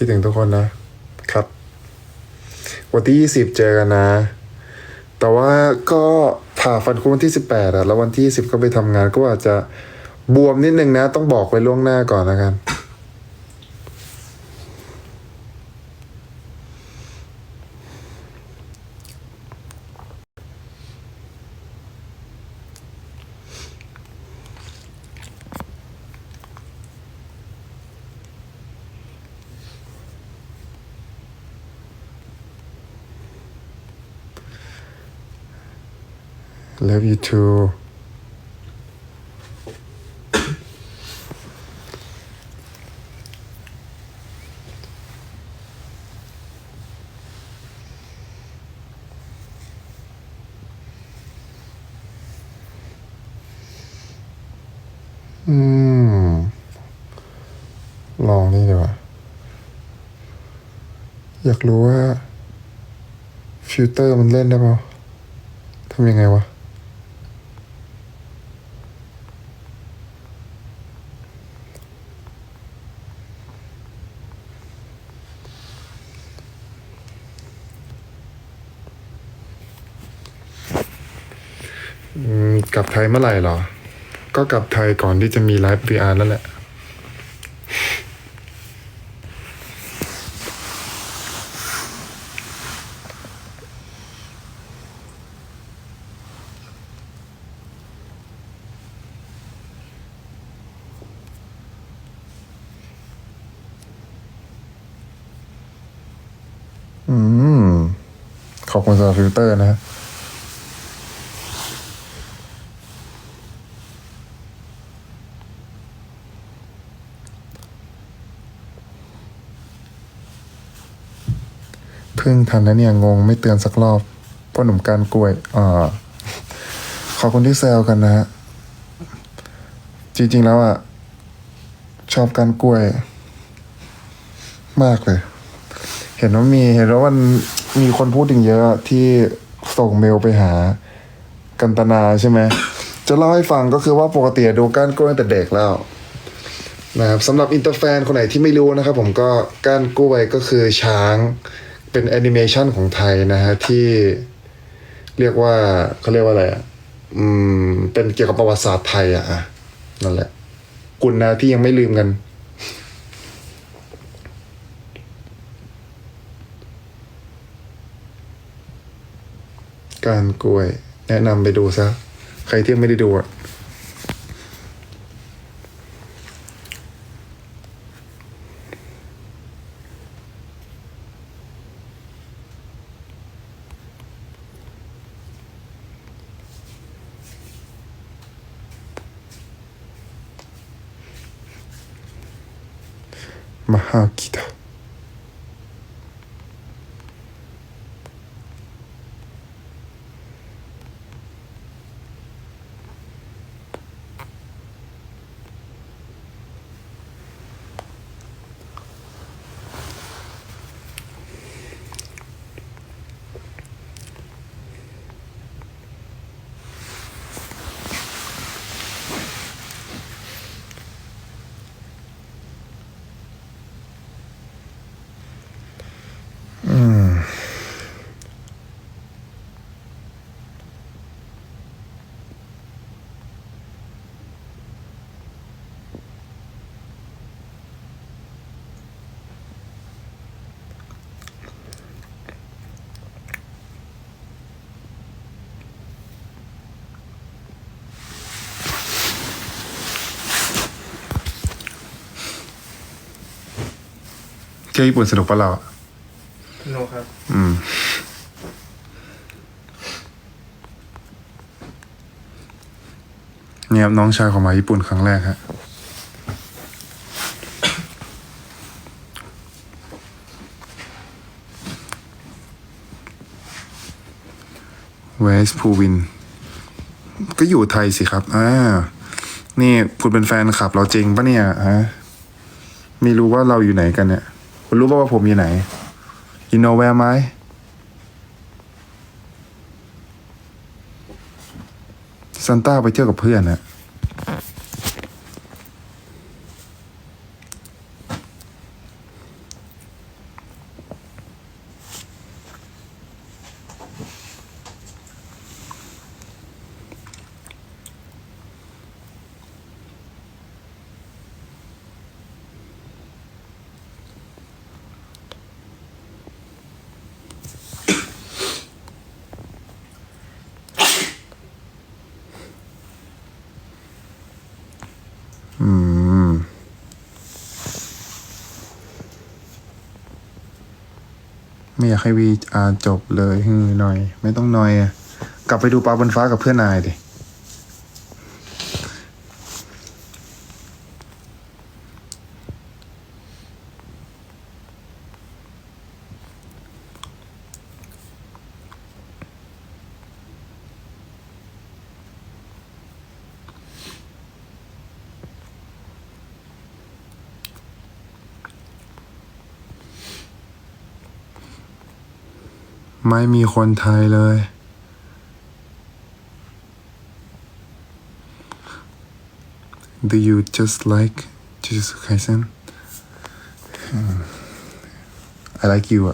คิดถึงทุกคนนะครับ วันที่ยี่สิบเจอกันนะ แต่ว่าก็ผ่าฟันคุดวันที่สิบแปดอะแล้ววันที่สิบก็ไปทำงานก็อาจจะบวมนิดนึงนะ ต้องบอกไว้ล่วงหน้าก่อนแล้วกัน Love you too อืม ลองนี่ดีกว่า อยากรู้ว่า ฟิลเตอร์มันเล่นได้เปล่าทำยังไงวะ กลับไทยเมื่อไหร่เหรอ ก็กลับไทยก่อนที่จะมีไลฟ์ VR แล้วแหละ อืม ขอบคุณสำหรับฟิลเตอร์นะ เพิ่งทันนะเนี่ยงงไม่เตือนสักรอบพ่อหนุ่มการกล้วยอ่าขอบคุณที่แซวกันนะฮะจริง ๆ แล้วอะ ชอบการกล้วย มากเลย เห็นว่ามีเห็นว่ามันมีคนพูดถึงเยอะที่ส่งเมลไปหา กันตนาใช่ไหมจะเล่าให้ฟังก็คือว่าปกติดูก้านกล้วยตั้งแต่เด็กแล้วนะครับสำหรับอินเตอร์แฟนคนไหนที่ไม่รู้นะครับผมก็ก้านกล้วยก็คือช้าง เป็นแอนิเมชันของไทยนะฮะที่เรียกว่าเขาเรียกว่าอะไรอะอืม เป็นเกี่ยวกับประวัติศาสตร์ไทยอะนั่นแหละ กุลนะที่ยังไม่ลืมกัน การกล้วย แนะนำไปดูซะ ใครที่ยังไม่ได้ดูอะ มหากิ ที่ยวญี่ปุ่นสนุกปะเราอะโนครับ อืม เนี่ยครับน้องชายของมาญี่ปุ่นครั้งแรกฮะ เวสพูวิน ก็อยู่ไทยสิครับ อ่า นี่พูดเป็นแฟนคลับ เราจริงปะเนี่ยฮะ ไม่รู้ว่าเราอยู่ไหนกันเนี่ย คุณรู้ป่าว่าผมอยู่ไหน you know where am I ซันต้าไปเที่ยวกับเพื่อนนะ ไม่อยากให้วีอาจบเลยฮือหน่อย ไม่ต้องหน่อยอะกลับไปดูปลาบนฟ้ากับเพื่อนนายดิ ไม่มีคนไทยเลย Do you just like Jujutsu Kaisen? Hmm. I like you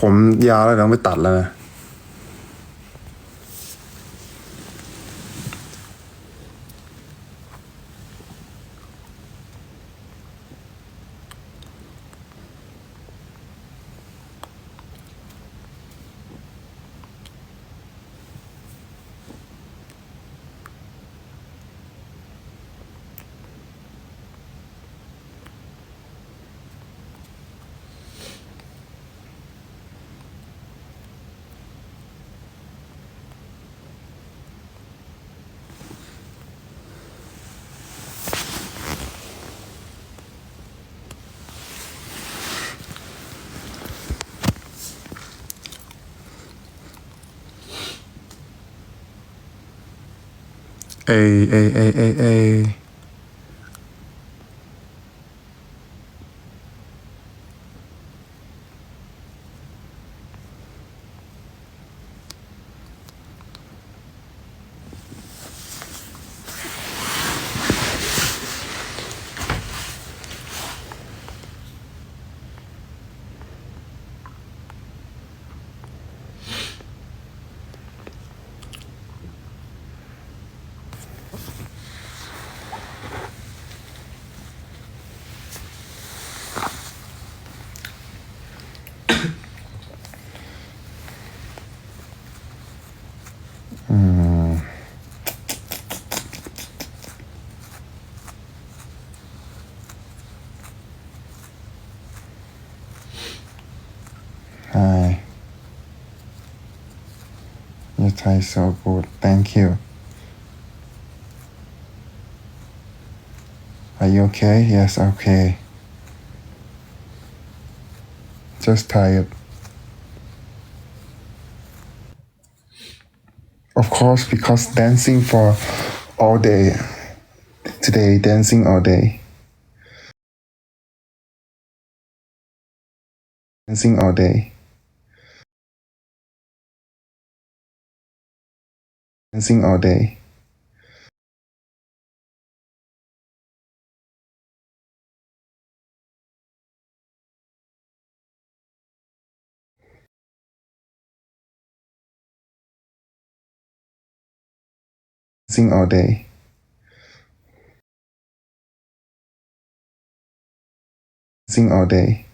ผมยาวแล้วต้องไปตัดแล้วนะ เอเอเ Your so good. Thank you. Are you okay? Yes, okay. Just tired. Of course, because dancing for all day. Today, dancing all day. Dancing all day. Dancing all day. Dancing all day. Dancing all day.